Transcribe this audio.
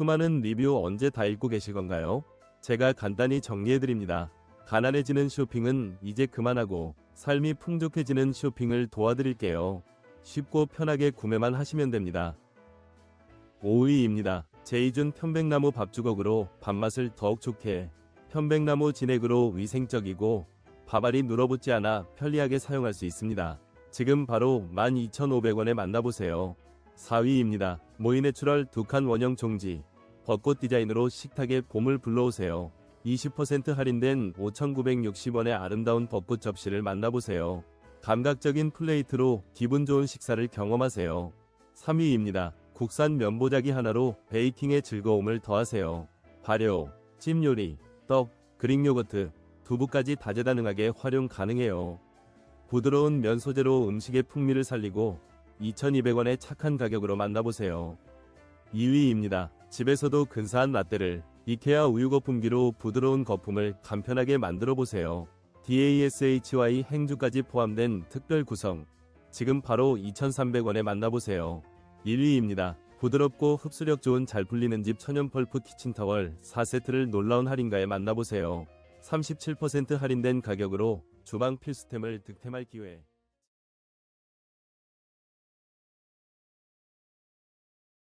수많은 리뷰 언제 다 읽고 계실 건가요? 제가 간단히 정리해드립니다. 가난해지는 쇼핑은 이제 그만하고 삶이 풍족해지는 쇼핑을 도와드릴게요. 쉽고 편하게 구매만 하시면 됩니다. 5위입니다. 제이준 편백나무 밥주걱으로 밥맛을 더욱 좋게 편백나무 진액으로 위생적이고 밥알이 눌어붙지 않아 편리하게 사용할 수 있습니다. 지금 바로 12,500원에 만나보세요. 4위입니다. 모이내추럴 두칸 원형 종지 벚꽃 디자인으로 식탁에 봄을 불러오세요. 20% 할인된 5,960원의 아름다운 벚꽃 접시를 만나보세요. 감각적인 플레이트로 기분 좋은 식사를 경험하세요. 3위입니다. 국산 면보자기 하나로 베이킹의 즐거움을 더하세요. 발효, 찜 요리, 떡, 그릭 요거트, 두부까지 다재다능하게 활용 가능해요. 부드러운 면 소재로 음식의 풍미를 살리고 2,200원의 착한 가격으로 만나보세요. 2위입니다. 집에서도 근사한 라떼를 이케아 우유 거품기로 부드러운 거품을 간편하게 만들어 보세요. DASHY 행주까지 포함된 특별 구성. 지금 바로 2,300원에 만나보세요. 1위입니다. 부드럽고 흡수력 좋은 잘 풀리는 집 천연 펄프 키친타월 4세트를 놀라운 할인가에 만나보세요. 37% 할인된 가격으로 주방 필수템을 득템할 기회.